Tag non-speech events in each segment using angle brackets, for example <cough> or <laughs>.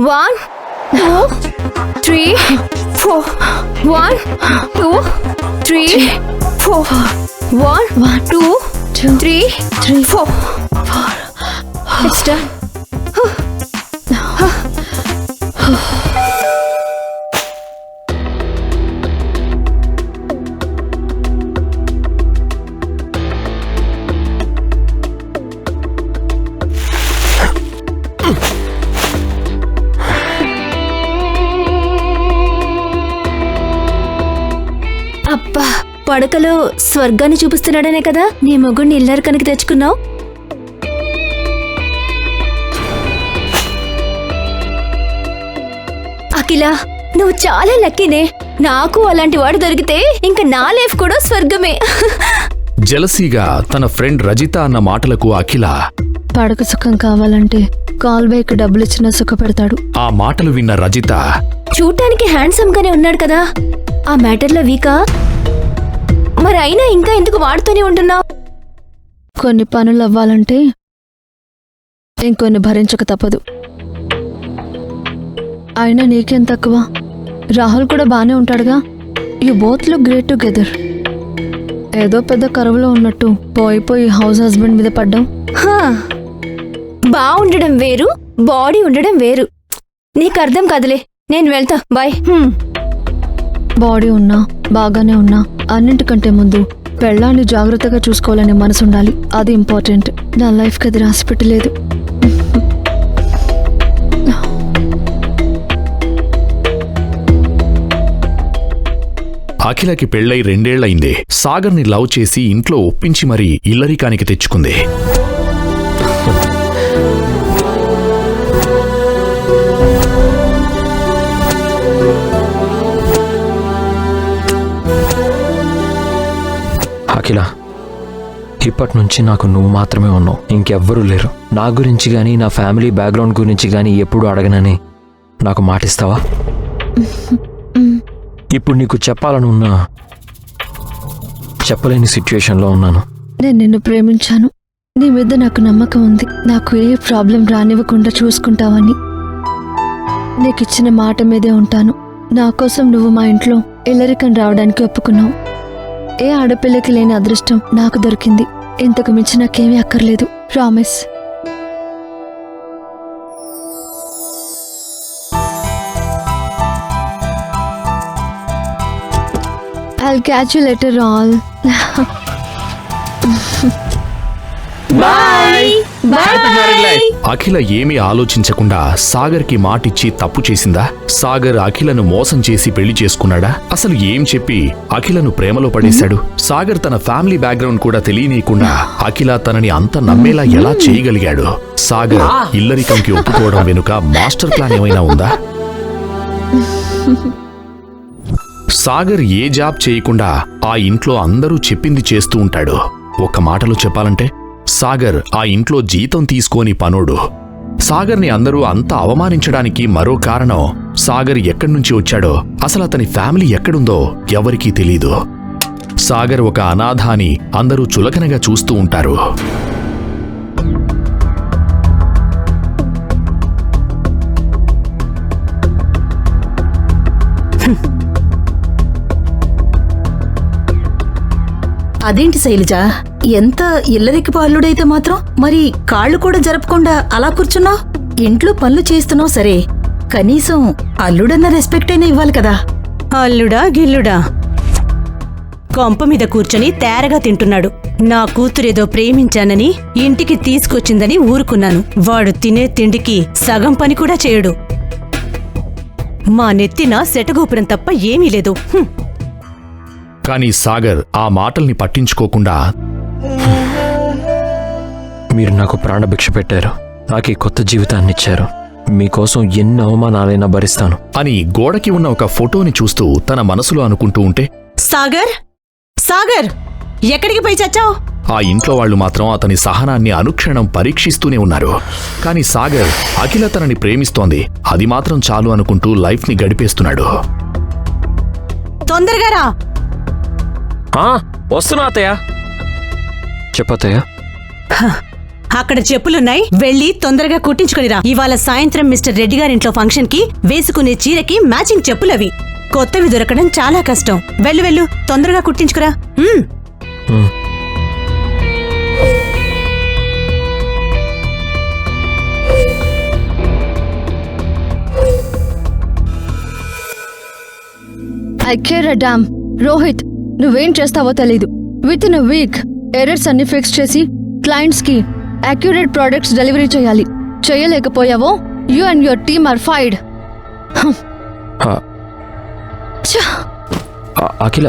One, two, three, four. One, two, three, four. One, two, three, four. It's done. పడకలో స్వర్గాన్ని చూపిస్తున్నాడనే కదా? నీ మొగుడిని ఇల్లరు కనుక తెచ్చుకున్నావు? అఖిల నువ్వు చాలా లక్కీనే. నాకు అలాంటి వాడు దొరికితే ఇంకా నా లైఫ్ కూడా స్వర్గమే. జలసీగా తన ఫ్రెండ్ రజిత అన్న మాటలకు అఖిల పడక సుఖం కావాలంటే కాల్ బైక్ డబ్బులు ఇచ్చినా సుఖపెడతాడు. ఆ మాటలు విన్న రజిత చూడటానికి హ్యాండ్సమ్ గానే ఉన్నాడు కదా. ఆ మ్యాటర్లో వీకా? మరి అయినా ఇంకా ఎందుకు వాడుతూనే ఉంటున్నావు? కొన్ని పనులు అవ్వాలంటే ఇంకొన్ని భరించక తప్పదు. అయినా నీకేం తక్కువ? రాహుల్ కూడా బానే ఉంటాడుగా? You both look great together. ఏదో పెద్ద కరువులో ఉన్నట్టు పోయి పోయి హౌస్ హస్బెండ్ మీద పడ్డాం. హా, బాగుండడం వేరు బాడీ ఉండడం వేరు. నీకు అర్థం కదలే నేను వెళ్తా బాయ్. బాడీ ఉన్నా బాగానే ఉన్నా అన్నింటికంటే ముందు పెళ్ళాన్ని జాగ్రత్తగా చూసుకోవాలనే మనసు ఉండాలి అది ఇంపార్టెంట్. నా లైఫ్కి అది రాసి పెట్టలేదు అఖిలకి పెళ్ళై రెండేళ్ళయింది. సాగర్ని లవ్ చేసి ఇంట్లో ఒప్పించి మరీ ఇల్లరికానికి తెచ్చుకుంది. అఖిల ఇప్పటి నుంచి నాకు నువ్వు మాత్రమే ఉన్నావు. ఇంకెవ్వరూ లేరు. నా గురించి కానీ నా ఫ్యామిలీ బ్యాక్గ్రౌండ్ గురించి కానీ ఎప్పుడు అడగనని నాకు మాటిస్తావా? ఇప్పుడు నీకు చెప్పాలనున్నా చెప్పలేని సిచ్యుయేషన్లో ఉన్నాను. నేను నిన్ను ప్రేమించాను. నీ మీద నాకు నమ్మకం ఉంది. నాకు ఏ ప్రాబ్లం రానివ్వకుండా చూసుకుంటావని. నీకు ఇచ్చిన మాట మీదే ఉంటాను. నా కోసం నువ్వు మా ఇంట్లో ఇల్లరికం రావడానికి ఒప్పుకున్నావు. ఏ ఆడపిల్లకి లేని అదృష్టం నాకు దొరికింది ఇంతకు మించి నాకేమీ అక్కర్లేదు promise I'll later all. <laughs> Akhila ఏమీ ఆలోచించకుండా సాగర్కి మాటిచ్చి తప్పు చేసిందా? సాగర్ అఖిలను మోసం చేసి పెళ్ళి చేసుకున్నాడా? అసలు ఏం చెప్పి అఖిలను ప్రేమలో పడేశాడు? సాగర్ తన ఫ్యామిలీ బ్యాక్గ్రౌండ్ కూడా తెలియనీయకుండా అఖిల తనని అంత నమ్మేలా ఎలా చేయగలిగాడు? సాగర్ ఇల్లరికంకి ఒప్పుకోవడం వెనుక మాస్టర్ ప్లాన్ ఏమైనా ఉందా? సాగర్ ఏ జాబ్ చేయకుండా ఆ ఇంట్లో అందరూ చెప్పింది చేస్తూ ఉంటాడు. ఒక్క మాటలో చెప్పాలంటే సాగర్ ఆ ఇంట్లో జీతం తీసుకోని పనోడు. సాగర్ని అందరూ అంత అవమానించడానికి మరో కారణం సాగర్ ఎక్కడ్నుంచి వచ్చాడో అసలు అతని ఫ్యామిలీ ఎక్కడుందో ఎవరికీ తెలీదు. సాగర్ ఒక అనాథ అని అందరూ చులకనగా చూస్తూ ఉంటారు. అదేంటి శైలజ? ఎంత ఇల్లరికి పాలుడైతే మాత్రం మరి కాళ్ళు కూడా జరపకుండా అలా కూర్చున్నావు? ఇంట్లో పనులు చేస్తున్నావు సరే. కనీసం అల్లుడన్న రెస్పెక్ట్ అయినా ఇవ్వాలి కదా. అల్లుడా గిల్లుడా. కొంప మీద కూర్చొని తేరగా తింటున్నాడు. నా కూతురేదో ప్రేమించానని ఇంటికి తీసుకొచ్చిందని ఊరుకున్నాను. వాడు తినే తిండికి సగం పని కూడా చేయడు. మా నెత్తిన సెటగోపురం తప్ప ఏమీ లేదు. కానీ సాగర్ ఆ మాటల్ని పట్టించుకోకుండా మీరు నాకు ప్రాణభిక్ష పెట్టారు. నాకు ఈ కొత్త జీవితాన్ని ఇచ్చారు. మీకోసం ఎన్ని అవమానాలైనా భరిస్తాను. అని గోడకి ఉన్న ఒక ఫోటోని చూస్తూ తన మనసులో అనుకుంటూ ఉంటే సాగర్! సాగర్! ఎక్కడికి పోయి చచ్చావు? ఆ ఇంట్లో వాళ్ళు మాత్రం అతని సహనాన్ని అనుక్షణం పరీక్షిస్తూనే ఉన్నారు. కానీ సాగర్ అఖిల తనని ప్రేమిస్తోంది. అది మాత్రం చాలు అనుకుంటూ లైఫ్ని గడిపేస్తున్నాడు. తొందరగా రా! వస్తున్నా అత్తయ్య. చెప్పత్తయ్య అక్కడ చెప్పులున్నాయి. వెళ్ళి తొందరగా కుట్టించుకునిరా. ఇవాళ సాయంత్రం మిస్టర్ రెడ్డి గారింట్లో ఫంక్షన్కి వేసుకునే చీరకి మ్యాచింగ్ చెప్పులవి. కొత్తవి దొరకడం చాలా కష్టం. వెళ్ళు వెళ్ళు తొందరగా కుట్టించుకురా. ఉమ్. I care a damn Rohit నువ్వేం చేస్తావో తెలీదు. Within a week errors అన్ని ఫిక్స్ చేసి క్లయింట్స్కి అక్యురేట్ ప్రొడక్ట్స్ డెలివరీ చేయాలి. చేయలేకపోయావో you and your team are fired Akhila.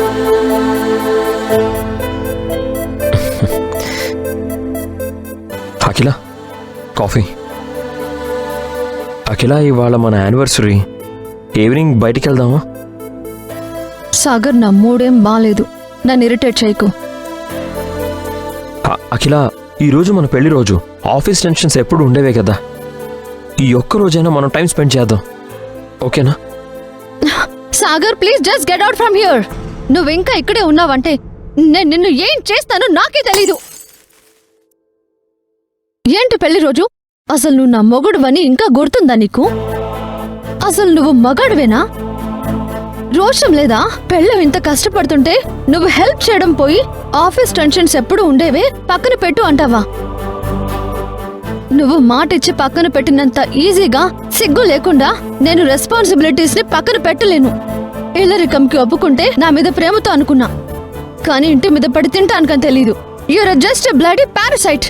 <laughs> Akhila coffee. Akhila ఇవాళ మన యానివర్సరీ. ఈవినింగ్ బయటికి వెళ్దామా? సాగర్ నా మూడేం బాలేదు. నన్ను ఇరిటేట్ చేయకు. అఖిల ఈరోజు మన పెళ్ళి రోజు. ఆఫీస్ టెన్షన్స్ ఎప్పుడు ఉండేవే కదా. ఈ ఒక్క రోజైనా మనం టైం స్పెండ్ చేద్దాం. ఓకేనా? <laughs> Sagar please just get out from here. నువ్వు ఇంకా ఇక్కడే ఉన్నావంటే నేను నిన్ను ఏం చేస్తానో నాకే తెలీదు. ఏంటి పెళ్ళి రోజు? అసలు నువ్వు నా మొగుడువని ఇంకా గుర్తుందా నీకు? అసలు నువ్వు మగాడువేనా? రోషం లేదా? పెళ్ళం ఇంత కష్టపడుతుంటే నువ్వు హెల్ప్ చేయడం పోయి ఆఫీస్ టెన్షన్స్ ఎప్పుడు ఉండేవే? పక్కన పెట్టు అంటావా? నువ్వు మాట ఇచ్చి పక్కన పెట్టినంత ఈజీగా సిగ్గు లేకుండా నేను రెస్పాన్సిబిలిటీస్ని పక్కన పెట్టలేను. ఇల్లరికంకి ఒప్పుకుంటే నా మీద ప్రేమతో అనుకున్నా. కానీ ఇంటి మీద పడి తింటానుకని తెలీదు. యూఆర్ జస్ట్ బ్లడీ పారసైట్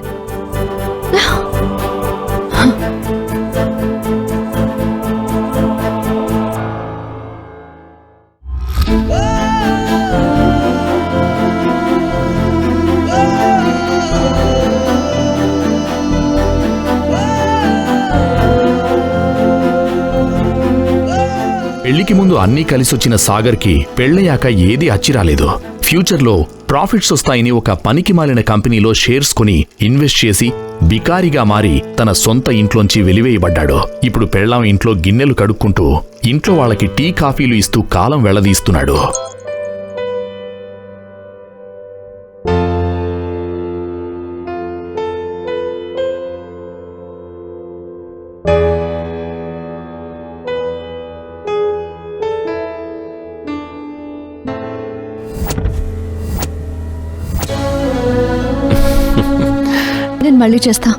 పెళ్ళికి ముందు అన్నీ కలిసొచ్చిన సాగర్కి పెళ్ళయ్యాక ఏదీ అచ్చిరాలేదు ఫ్యూచర్లో ప్రాఫిట్స్ వస్తాయని ఒక పనికి మాలిన కంపెనీలో షేర్స్ కొని ఇన్వెస్ట్ చేసి బికారిగా మారి తన సొంత ఇంట్లోంచి వెలివేయబడ్డాడు. ఇప్పుడు పెళ్ళాం ఇంట్లో గిన్నెలు కడుక్కుంటూ ఇంట్లో వాళ్ళకి టీ కాఫీలు ఇస్తూ కాలం వెళ్ళదీస్తున్నాడు. మళ్ళీ చేస్తా?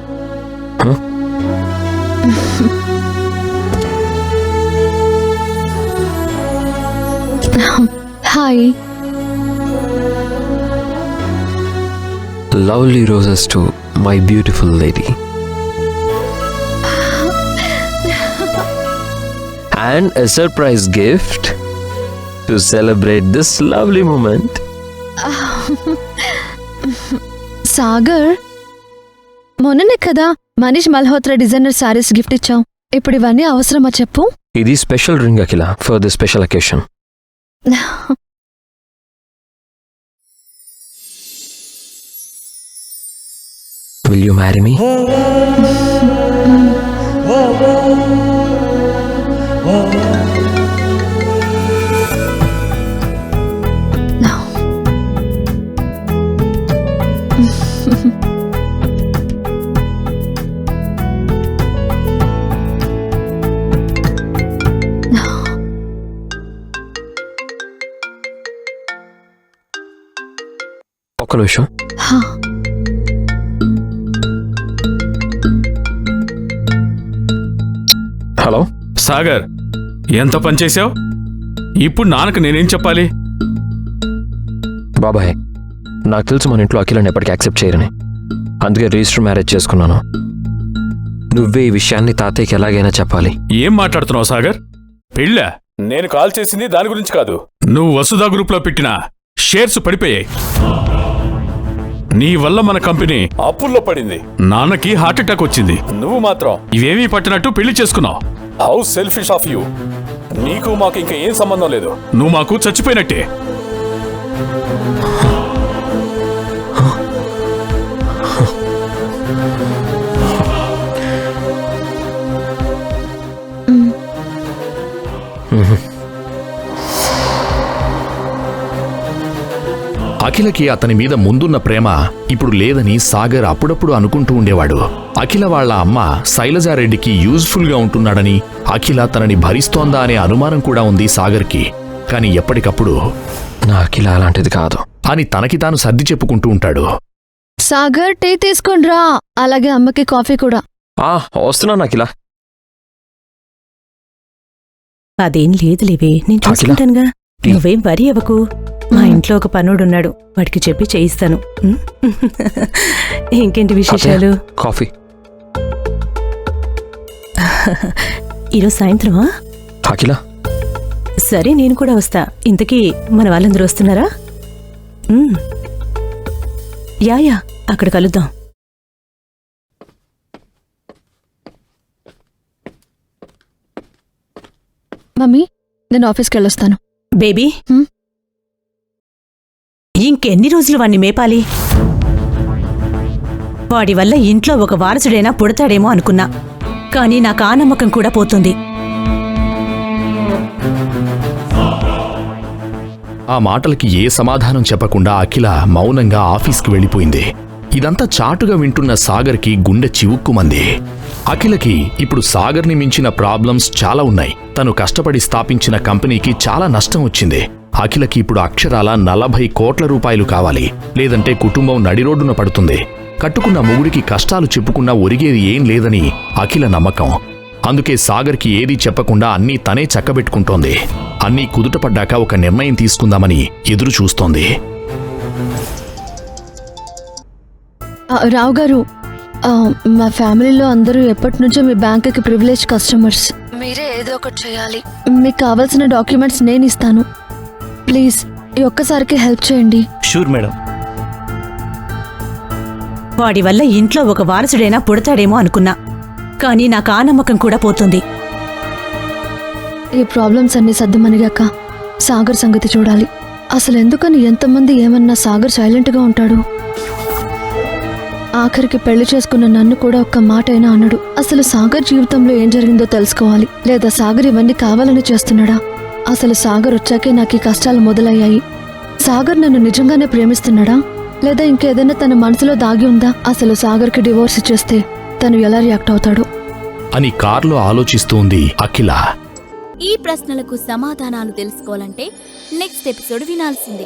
Hi. Lovely roses to my beautiful lady and a surprise gift to celebrate this lovely moment Sagar మొన్ననే కదా Manish Malhotra designer saris gift ఇచ్చావు. ఇప్పుడు ఇవన్నీ అవసరమా చెప్పు? ఇది special ring Akhila for the special occasion will you marry me ఒక్క నిమిషం. హా, హలో? సాగర్ ఎంత పనిచేశావు ఇప్పుడు నాన్నకు నేనేం చెప్పాలి? బాబాయ్ నాకు తెలుసు మన ఇంట్లో అఖిలని ఎప్పటికీ యాక్సెప్ట్ చేయరని. అందుకే రిజిస్టర్ మ్యారేజ్ చేసుకున్నాను. నువ్వే ఈ విషయాన్ని తాతయ్యకి ఎలాగైనా చెప్పాలి. ఏం మాట్లాడుతున్నావు సాగర్? పెళ్ళా? నేను కాల్ చేసింది దాని గురించి కాదు. నువ్వు వసుధా గ్రూప్లో పెట్టిన షేర్స్ పడిపోయాయి. నీ వల్ల మన కంపెనీ అప్పుల్లో పడింది. నాన్నకి హార్ట్ అటాక్ వచ్చింది. నువ్వు మాత్రం. ఇవేమీ పట్టినట్టు పెళ్ళి చేసుకున్నావు. హౌ సెల్ఫిష్ ఆఫ్ యూ నీకు మాకు ఇంకా ఏం సంబంధం లేదు. నువ్వు మాకు చచ్చిపోయినట్టే. Mm-hmm. అఖిలకి అతని మీద ముందున్న ప్రేమ ఇప్పుడు లేదని సాగర్ అప్పుడప్పుడు అనుకుంటూ ఉండేవాడు. అఖిల వాళ్ళ అమ్మ శైలజారెడ్డికి యూజ్ఫుల్గా ఉంటున్నాడని అఖిల తనని భరిస్తోందా అనే అనుమానం కూడా ఉంది సాగర్కి. కాని ఎప్పటికప్పుడు నా అఖిల అలాంటిది కాదు. అని తనకి తాను సర్ది చెప్పుకుంటూ ఉంటాడు. సాగర్ టీ తీసుకొని రా. అలాగే అమ్మకి కాఫీ కూడా. ఆ వస్తున్నాను అఖిల. అదేం లేదులేవే నేను చూసుకుంటానుగా. నువ్వేం వరి అవ్వకు. ఇంట్లో ఒక పనుడున్నాడు. వాడికి చెప్పి చేయిస్తాను? ఇంకేంటి విశేషాలు? కాఫీ. ఈరోజు సాయంత్రమా? అఖిల సరే నేను కూడా వస్తా. ఇంతకీ మన వాళ్ళందరూ వస్తున్నారా? ఉం. యా యా అక్కడ కలుద్దాం. మమ్మీ నేను ఆఫీస్కి వెళ్ళొస్తాను. బేబీ? హ్మ్? ఇంకెన్ని రోజులు వాణ్ణి మేపాలి? వాడి వల్ల ఇంట్లో ఒక వారసుడైనా పుడతాడేమో అనుకున్నా. కానీ నాకు ఆ నమ్మకం కూడా పోతుంది. ఆ మాటలకి ఏ సమాధానం చెప్పకుండా అఖిల మౌనంగా ఆఫీస్కి వెళ్ళిపోయింది. ఇదంతా చాటుగా వింటున్న సాగర్కి గుండె చివుక్కుమంది. అఖిలకి ఇప్పుడు సాగర్ని మించిన ప్రాబ్లమ్స్ చాలా ఉన్నాయి. తను కష్టపడి స్థాపించిన కంపెనీకి చాలా నష్టం వచ్చింది. అఖిలకి ఇప్పుడు అక్షరాల నలభై కోట్ల రూపాయలు కావాలి. లేదంటే కుటుంబం నడిరోడ్డున పడుతుంది. కట్టుకున్న మొగుడికి కష్టాలు చెప్పుకున్నా ఒరిగేది ఏం లేదని అఖిల నమ్మకం. అందుకే సాగర్కి ఏదీ చెప్పకుండా అన్నీ తనే చక్కబెట్టుకుంటోంది. అన్నీ కుదుటపడ్డాక ఒక నిర్ణయం తీసుకుందామని ఎదురు చూస్తోంది రావు గారు మా ఫ్యామిలీలో అందరూ ఎప్పటి నుంచో మీ బ్యాంకుకి ప్రివిలేజ్ కస్టమర్స్. మీరే ఏదో ఒకటి చేయాలి. మీకు కావాల్సిన డాక్యుమెంట్స్ నేను ఇస్తాను. ప్లీజ్ ఈ ఒక్కసారికి హెల్ప్ చేయండి. Sure madam. వాడి వల్ల ఇంట్లో ఒక వారసుడైనా పుడతాడేమో అనుకున్నా. కానీ నాకు ఆ నమ్మకం కూడా పోతుంది. ఈ ప్రాబ్లమ్స్ అన్ని సర్దుమనిగాక సాగర్ సంగతి చూడాలి. అసలు ఎందుకని ఎంతమంది ఏమన్నా సాగర్ సైలెంట్గా ఉంటాడు? ఆఖరికి పెళ్ళి చేసుకున్న నన్ను కూడా ఒక్క మాట అయినా అన్నాడు అసలు సాగర్ జీవితంలో ఏం జరిగిందో తెలుసుకోవాలి. లేదా సాగర్ ఇవన్నీ కావాలని చేస్తున్నాడా? అసలు సాగర్ వచ్చాకే నాకు ఈ కష్టాలు మొదలయ్యాయి. సాగర్ నన్ను నిజంగానే ప్రేమిస్తున్నాడా? లేదా ఇంకేదైనా తన మనసులో దాగి ఉందా? అసలు సాగర్కి డివోర్స్ ఇచ్చేస్తే తను ఎలా రియాక్ట్ అవుతాడు? అని కార్లో ఆలోచిస్తూ ఉంది అఖిల. ఈ ప్రశ్నలకు సమాధానాలు తెలుసుకోవాలంటే నెక్స్ట్ ఎపిసోడ్ వినాల్సిందే.